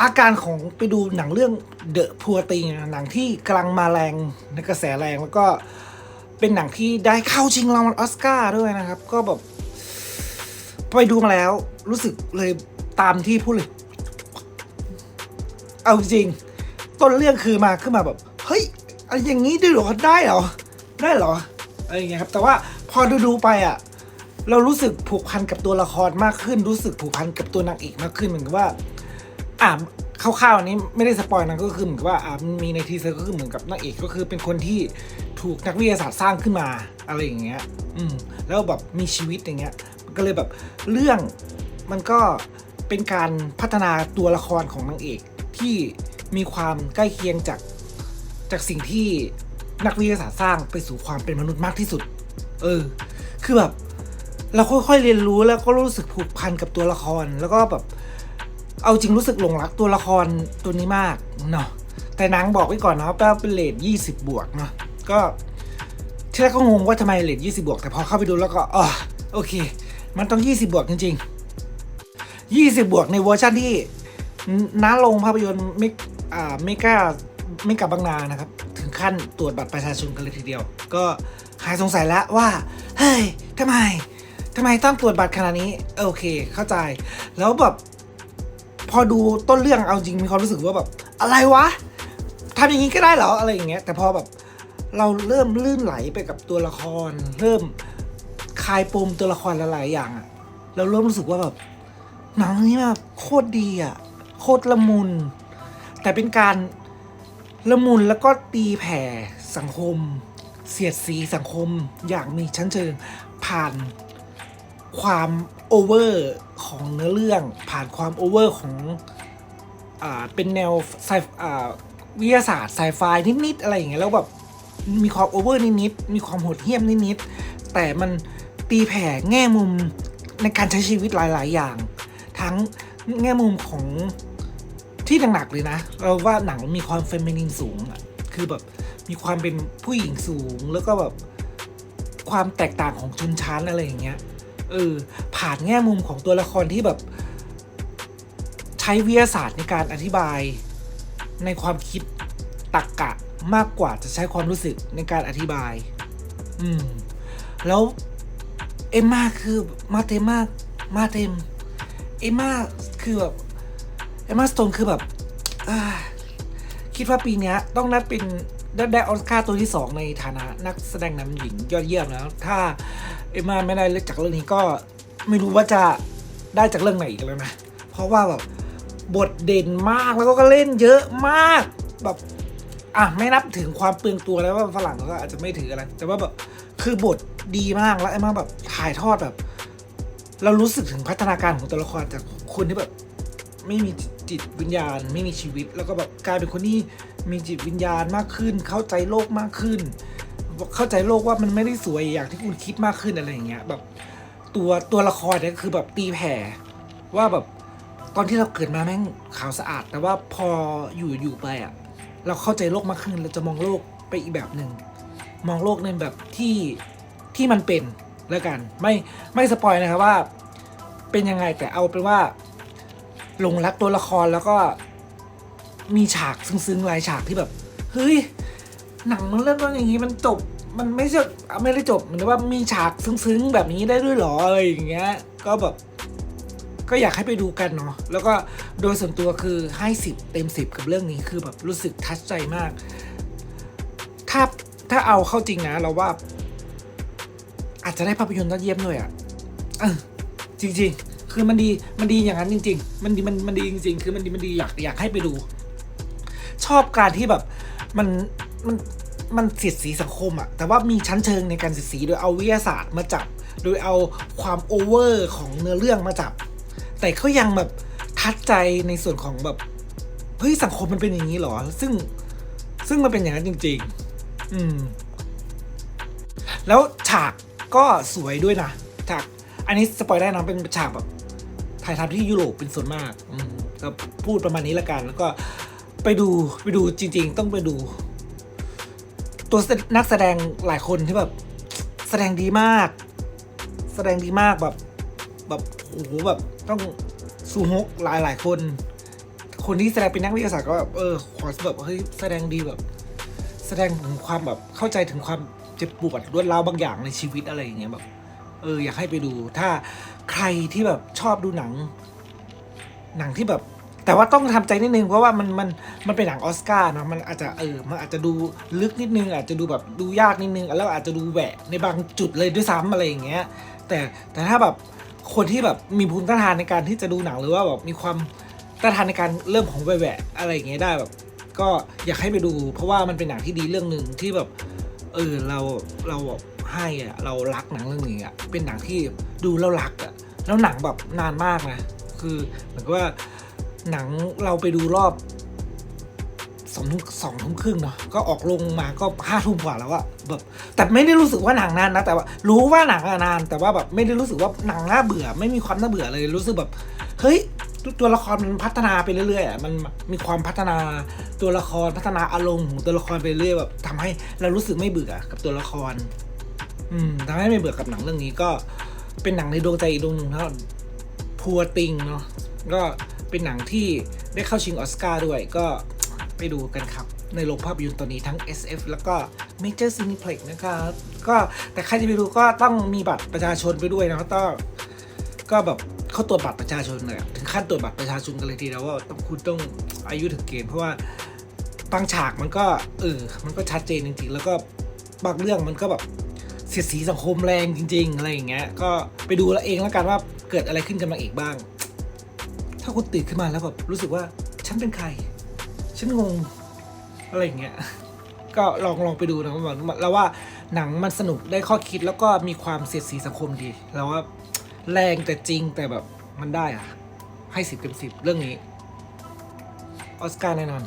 อาการของไปดูหนังเรื่อง The Poor Thing หนังที่กำลังมาแรงในกระแสแรงแล้วก็เป็นหนังที่ได้เข้าชิงรางวัลออสการ์ด้วยนะครับ ก็แบบไปดูมาแล้ว รู้สึกเลยตามที่พูดเลย เอาจริง ต้นเรื่องคือมาขึ้นมาแบบ เฮ้ยอะไรอย่างนี้ด้วยเหรอได้เหรอ ได้เหรออะไรอย่างเงี้ยครับ แต่ว่าพอดูดูๆไปอะ เรารู้สึกผูกพันกับตัวละครมากขึ้น รู้สึกผูกพันกับตัวนางเอกมากขึ้นเหมือนกับว่า อ่าคร่าวๆอันนี้ไม่ได้สปอยนะก็คือเหมือนกับว่าอ่ามีในทีเซอร์ก็คือเหมือนกับนางเอกก็คือเป็นคนที่ถูกนักวิทยาศาสตร์สร้างขึ้นมาอะไรอย่างเงี้ย อืมแล้วแบบมีชีวิตอย่างเงี้ยมันก็เลยแบบเรื่องมันก็เป็นการพัฒนาตัวละครของนางเอกที่มีความใกล้เคียงจากจากสิ่งที่นักวิทยาศาสตร์สร้างไปสู่ความเป็นมนุษย์มากที่สุด เออ คือแบบ เราค่อยๆเรียนรู้แล้วก็รู้สึกผูกพันกับตัวละคร แล้วก็แบบเอาจริงรู้สึกหลงรักตัวละครตัวนี้มากเนาะแต่นังบอกไว้ก่อนนะว่าเป็นเลทยี่สิบบวกเนาะก็ที่แรกก็งงว่าทำไมเลทยี่สิบวก แต่พอเข้าไปดูแล้วก็อ๋อโอเค มันต้องยี่สิบบวกจริงๆยี่สิบบวกในเวอร์ชันที่น้าลงภาพยนตร์เมกอ่าเมกาเมกาบางนานะครับ ถึงขั้นตรวจบัตรประชาชนกันเลยทีเดียว ก็หายสงสัยแล้วว่า เฮ้ยทำไม ทำไมต้องตรวจบัตรขนาดนี้ โอเค เข้าใจ แล้วแบบพอดูต้นเรื่องเอาจริงมีความรู้สึกว่าแบบ อะไรวะทำอย่างนี้ก็ได้เหรออะไรอย่างเงี้ย แต่พอแบบเราเริ่มลื่นไหลไปกับตัวละคร เริ่มคลายปมตัวละครหลายๆอย่างอะเราเริ่มรู้สึกว่าแบบหนังเรื่องนี้แบบโคตรดีอะโคตรละมุน แต่เป็นการละมุนแล้วก็ตีแผ่สังคม เสียดสีสังคม อย่างมีชั้นเชิงผ่าน ความโอเวอร์ของเนื้อเรื่อง ผ่านความโอเวอร์ของอ่าเป็นแนวไซอ่าวิทยาศาสตร์ไซไฟนิดๆอะไรอย่างเงี้ยแล้วแบบมีความโอเวอร์นิดๆมีความโหดเหี้ยมนิดๆแต่มันตีแผ่แง่มุมในการใช้ชีวิตหลาย ๆ อย่าง ทั้งแง่มุมของที่หนักๆเลยนะ เราว่าหนังมีความเฟมินินสูงอะคือแบบมีความเป็นผู้หญิงสูงแล้วก็แบบความแตกต่างของชนชั้นอะไรอย่างเงี้ย เออผ่านแง่มุมของตัวละครที่แบบ ใช้วิทยาศาสตร์ในการอธิบาย ในความคิดตรกกะมากกว่าจะใช้ความรู้สึกในการอธิบาย อืม แล้วเอมมาคือมาเต็มมากมาเต็ม เอมมาคือแบบเอมมาสโตนคือแบบคิดว่าปีนี้ต้องนับเป็น ได้ออสการ์ตัวที่สองในฐานะนักแสดงนำหญิงยอดเยี่ยมแล้ว ถ้าเอมมาไม่ได้เลือกจากเรื่องนี้ก็ไม่รู้ว่าจะได้จากเรื่องไหนอีกแล้วนะ เพราะว่าแบบบทเด่นมากแล้วก็เล่นเยอะมากแบบอะไม่นับถึงความเปลืองตัวแล้วว่าฝรั่งก็อาจจะไม่ถืออะไร แต่ว่าแบบคือบทดีมากแล้วเอมมาแบบถ่ายทอดแบบ เรารู้สึกถึงพัฒนาการของตัวละครจากคนที่แบบ ไม่มีจิตวิญญาณ ไม่มีชีวิต แล้วก็แบบกลายเป็นคนที่มีจิตวิญญาณมากขึ้น เข้าใจโลกมากขึ้น เข้าใจโลกว่ามันไม่ได้สวยอย่างที่คุณคิดมากขึ้นอะไรอย่างเงี้ยแบบตัวตัวละครเนี่ยคือแบบตีแผ่ว่าแบบตอนที่เราเกิดมาแม่งขาวสะอาด แต่ว่าพออยู่อยู่ไปอะเราเข้าใจโลกมากขึ้นเราจะมองโลกไปอีกแบบหนึ่งมองโลกในแบบที่ที่มันเป็นแล้วกัน ไม่ไม่สปอยนะครับว่าเป็นยังไงแต่เอาเป็นว่า หลงรักตัวละครแล้วก็มีฉากซึ้งๆหลายฉากที่แบบ เฮ้ย หนังมันเริ่มต้นอย่างนี้มันจบ มันไม่ใช่ไม่ได้จบเหมือนว่ามีฉากซึ้งๆแบบนี้ได้ด้วยหรออะไรอย่างเงี้ย ก็แบบ ก็อยากให้ไปดูกันเนาะแล้วก็โดยส่วนตัวคือให้สิบเต็มสิบกับเรื่องนี้คือแบบรู้สึกทัชใจมาก ถ้าถ้าเอาเข้าจริงนะเราว่า อาจจะได้ภาพยนตร์ยอดเยี่ยมด้วยอะ่ะจริง ๆ คือมันดีมันดีอย่างนั้นจริง ๆ มันดีมันมันดีจริง ๆ คือมันดีมันดีอยากอยากให้ไปดู ชอบการที่แบบมันมันมันเสียดสีสังคมอะแต่ว่ามีชั้นเชิงในการเสียดสีโดยเอาวิทยาศาสตร์มาจับ โดยเอาความโอเวอร์ของเนื้อเรื่องมาจับ แต่เขายังแบบทัดใจในส่วนของแบบเฮ้ยสังคมมันเป็นอย่างนี้หรอ ซึ่งซึ่งมันเป็นอย่างนั้นจริง ๆ อืม แล้วฉากก็สวยด้วยนะฉากอันนี้สปอยได้นะเป็นฉากแบบ ถ่ายทำที่ยุโรปเป็นส่วนมากก็พูดประมาณนี้ละกัน แล้วก็ไปดูไปดูจริง ๆ ต้องไปดู ตัวนักแสดงหลายคนที่แบบ แสดงดีมาก แสดงดีมากแบบ แบบโอ้โหแบบต้องซูฮกหลายหลายๆคน คนที่แสดงเป็นนักวิทยาศาสตร์ก็แบบเออขอแบบเฮ้ยแสดงดีแบบ แสดงถึงความแบบเข้าใจถึงความเจ็บปวดรวดร้าวบางอย่างในชีวิตอะไรอย่างเงี้ยแบบเอออยากให้ไปดูถ้า ใครที่แบบชอบดูหนัง หนังที่แบบ แต่ว่าต้องทำใจนิดนึงเพราะว่ามันมันมันเป็นหนังออสการ์เนาะมันอาจจะเออมันอาจจะดูลึกนิดนึง อาจจะดูแบบดูยากนิดนึงแล้วอาจจะดูแหวะในบางจุดเลยด้วยซ้ำอะไรอย่างเงี้ย แต่แต่ถ้าแบบคนที่แบบมีภูมิต้านทานในการที่จะดูหนังหรือว่าแบบมีความต้านทานในการเริ่มของแหวะอะไรอย่างเงี้ยได้แบบ ก็อยากให้ไปดู เพราะว่ามันเป็นหนังที่ดีเรื่องหนึ่งที่แบบเออเราเราแบบ ให้อะเรารักหนังเรื่องนี้อะเป็นหนังที่ดูแล้วรักอะแล้วหนังแบบนานมากนะคือเหมือนกับว่าหนังเราไปดูรอบสองทุ่มสองทุ่มครึ่งเนาะก็ออกลงมาก็ห้าทุ่มกว่าแล้วอะแบบแต่ไม่ได้รู้สึกว่าหนังนานนะ แต่ว่ารู้ว่าหนังอะนาน แต่ว่าแบบไม่ได้รู้สึกว่าหนังน่าเบื่อ ไม่มีความน่าเบื่อเลยรู้สึกแบบเฮ้ยตัวละครมันพัฒนาไปเรื่อยๆอะมันมีความพัฒนาตัวละครพัฒนาอารมณ์ของตัวละครไปเรื่อยแบบทำให้เรารู้สึกไม่เบื่อกับตัวละคร อืมทำให้ไม่เบื่อกับหนังเรื่องนี้ก็เป็นหนังในดวงใจอีกดวงหนึ่งแล้วพัวติงเนาะก็เป็นหนังที่ได้เข้าชิงออสการ์ด้วยก็ไปดูกันครับ ในโรงภาพยนตร์ตอนนี้ทั้ง SF แล้วก็ Major Cineplex นะครับก็แต่ใครจะไปดูก็ต้องมีบัตรประชาชนไปด้วยนะต้องก็แบบเข้าตรวจบัตรประชาชนเลยถึงขั้นตรวจบัตรประชาชนกันเลยทีเดียวว่าต้องคุณต้องอายุถึงเกณฑ์เพราะว่าบางฉากมันก็เออมันก็ชัดเจนจริงๆแล้วก็บางเรื่องมันก็แบบ เสียดสีสังคมแรงจริง ๆ อะไรอย่างเงี้ย ก็ไปดูแล้วเองแล้วกันว่าเกิดอะไรขึ้นกับนางเอกบ้าง ถ้าคุณตื่นขึ้นมาแล้วแบบรู้สึกว่าฉันเป็นใคร ฉันงงอะไรอย่างเงี้ย ก็ลองลองไปดูนะว่าแล้วว่าหนังมันสนุกได้ข้อคิดแล้วก็มีความเสียดสีสังคมดีแล้วว่าแรงแต่จริงแต่แบบมันได้อะให้สิบเต็มสิบเรื่องนี้ออสการ์แน่นอน